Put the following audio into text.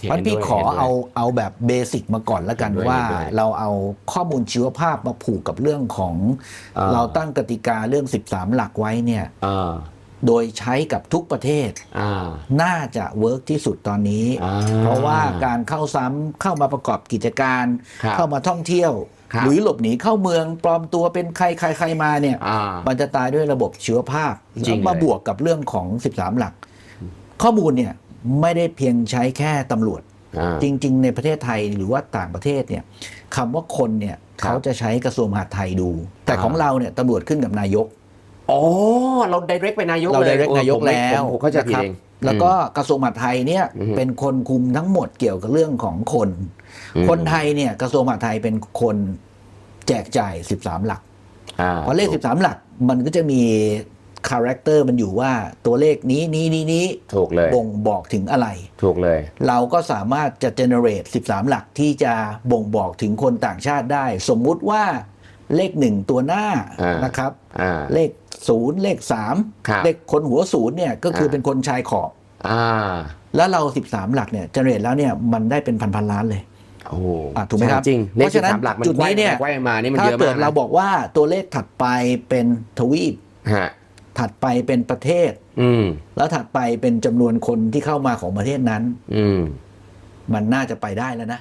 เห็นมันพี่ด้วยขอเห็นด้วยเอาเอาแบบเบสิกมาก่อนแล้วกันเห็นด้วยว่าเห็นด้วยเราเอาข้อมูลชีวภาพมาผูกกับเรื่องของอ่าเราตั้งกติกาเรื่อง 13 หลักไว้เนี่ยอ่าโดยใช้กับทุกประเทศอ่าน่าจะเวิร์กที่สุดตอนนี้อ่าเพราะว่าการเข้าซ้ำเข้ามาประกอบกิจการครับเข้ามาท่องเที่ยวครับหรือหลบหนีเข้าเมืองปลอมตัวเป็นใครใครใครมาเนี่ยอ่ามันจะตายด้วยระบบชีวภาพจริงแล้วมาเลยบวกกับเรื่องของ 13 หลัก ข้อมูลเนี่ย ไม่ได้เพียงใช้แค่ตำรวจอ่าจริง ๆ ในประเทศไทยหรือว่าต่างประเทศเนี่ยคำว่าคนเนี่ยครับเขาจะใช้กระทรวงมหาดไทยดู แต่อ่าของเราเนี่ยตำรวจขึ้นกับนายกอ๋อเรา direct ไปนายกเราเลยได้เรกโอ้นายกผมไม่แล้วผมผมเข้าใจผิดนะครับเองแล้วก็กระทรวงมหาดไทยเนี่ยอืมเป็นคนคุมทั้งหมดเกี่ยวกับเรื่องของคนอืมคนไทยเนี่ยกระทรวงมหาดไทยเป็นคนแจกจ่าย 13 หลักอ่าเพราะเลข 13 หลักมันก็จะมี คาแรคเตอร์มันอยู่ว่าตัวเลขนี้นี้นี้นี้ถูกเลยบ่งบอกถึงอะไร ถูกเลย เราก็สามารถจะ generate 13 หลักที่จะบ่งบอกถึงคนต่างชาติได้ สมมุติว่าเลขหนึ่งตัวหน้าอ่านนะครับอ่าเลขศูนย์เลขสามครับเลขคนหัวศูนย์เนี่ยก็คืออ่าเป็นคนชายขอบอ่าแล้วเรา 13 หลักเนี่ย generate แล้วเนี่ยมันได้เป็นพันพันๆล้านเลยโอ้โหอะถูกไหมครับจริงเพราะฉะนั้นลข13หลักมันจุดนี้เนี่ยไขว้มานี่มันถ้าเยอะเกิมาดกนะเราบอกว่าตัวเลขถัดไปเป็นทวีปฮะ ถัดไปเป็นประเทศ อืมแล้วถัดไปเป็นจำนวนคนที่เข้ามาของประเทศนั้น อืม มันน่าจะไปได้แล้วนะ